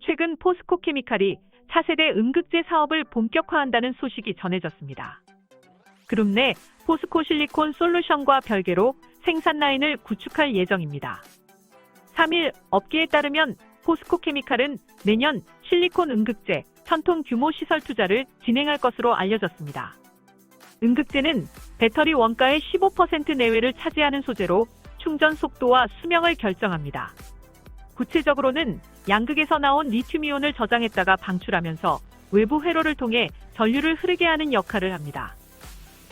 최근 포스코 케미칼이 차세대 음극재 사업을 본격화한다는 소식이 전해졌습니다. 그룹 내 포스코 실리콘 솔루션과 별개로 생산 라인을 구축할 예정입니다. 3일 업계에 따르면 포스코 케미칼은 내년 실리콘 음극재 1000톤 규모 시설 투자를 진행할 것으로 알려졌습니다. 음극재는 배터리 원가의 15% 내외를 차지하는 소재로 충전 속도와 수명을 결정합니다. 구체적으로는 양극에서 나온 리튬이온을 저장했다가 방출하면서 외부 회로를 통해 전류를 흐르게 하는 역할을 합니다.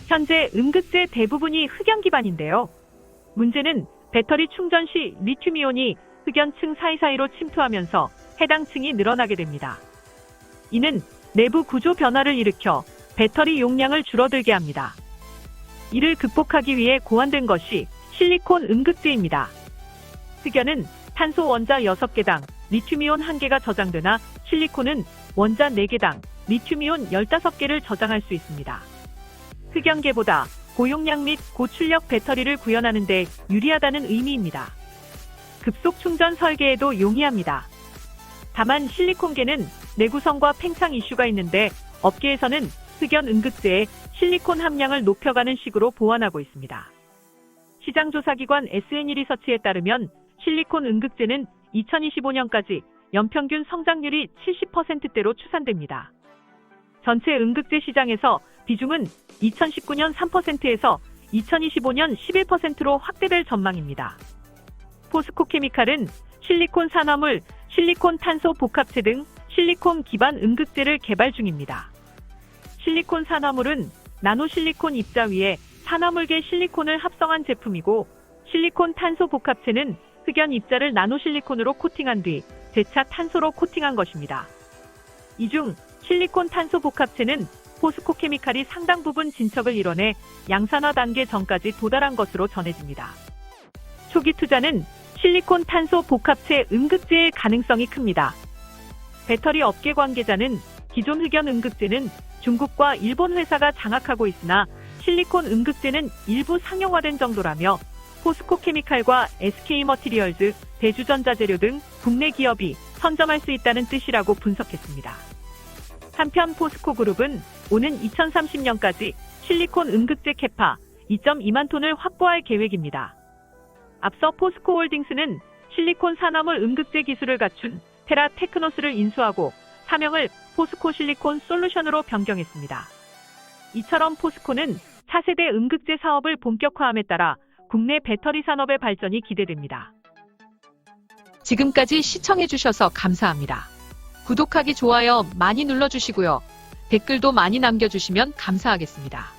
현재 음극재 대부분이 흑연 기반인데요. 문제는 배터리 충전 시 리튬이온이 흑연층 사이사이로 침투하면서 해당 층이 늘어나게 됩니다. 이는 내부 구조 변화를 일으켜 배터리 용량을 줄어들게 합니다. 이를 극복하기 위해 고안된 것이 실리콘 음극재입니다. 흑연은 탄소 원자 6개당 리튬이온 1개가 저장되나 실리콘은 원자 4개당 리튬이온 15개를 저장할 수 있습니다. 흑연계보다 고용량 및 고출력 배터리를 구현하는 데 유리하다는 의미입니다. 급속 충전 설계에도 용이합니다. 다만 실리콘계는 내구성과 팽창 이슈가 있는데 업계에서는 흑연 음극재의 실리콘 함량을 높여가는 식으로 보완하고 있습니다. 시장조사기관 SNE 리서치에 따르면 실리콘 음극재는 2025년까지 연평균 성장률이 70%대로 추산됩니다. 전체 음극재 시장에서 비중은 2019년 3%에서 2025년 11%로 확대될 전망입니다. 포스코 케미칼은 실리콘 산화물, 실리콘 탄소 복합체 등 실리콘 기반 음극재를 개발 중입니다. 실리콘 산화물은 나노실리콘 입자 위에 산화물계 실리콘을 합성한 제품이고 실리콘 탄소 복합체는 흑연 입자를 나노실리콘으로 코팅한 뒤 재차 탄소로 코팅한 것입니다. 이 중 실리콘 탄소 복합체는 포스코 케미칼이 상당 부분 진척을 이뤄내 양산화 단계 전까지 도달한 것으로 전해집니다. 초기 투자는 실리콘 탄소 복합체 음극재의 가능성이 큽니다. 배터리 업계 관계자는 기존 흑연 음극재는 중국과 일본 회사가 장악하고 있으나 실리콘 음극재는 일부 상용화된 정도라며 포스코 케미칼과 SK 머티리얼즈, 대주전자재료 등 국내 기업이 선점할 수 있다는 뜻이라고 분석했습니다. 한편 포스코 그룹은 오는 2030년까지 실리콘 음극재 캐파 2.2만 톤을 확보할 계획입니다. 앞서 포스코 홀딩스는 실리콘 산화물 음극재 기술을 갖춘 테라 테크노스를 인수하고 사명을 포스코 실리콘 솔루션으로 변경했습니다. 이처럼 포스코는 차세대 음극재 사업을 본격화함에 따라 국내 배터리 산업의 발전이 기대됩니다. 지금까지 시청해주셔서 감사합니다. 구독하기, 좋아요 많이 눌러주시고요. 댓글도 많이 남겨주시면 감사하겠습니다.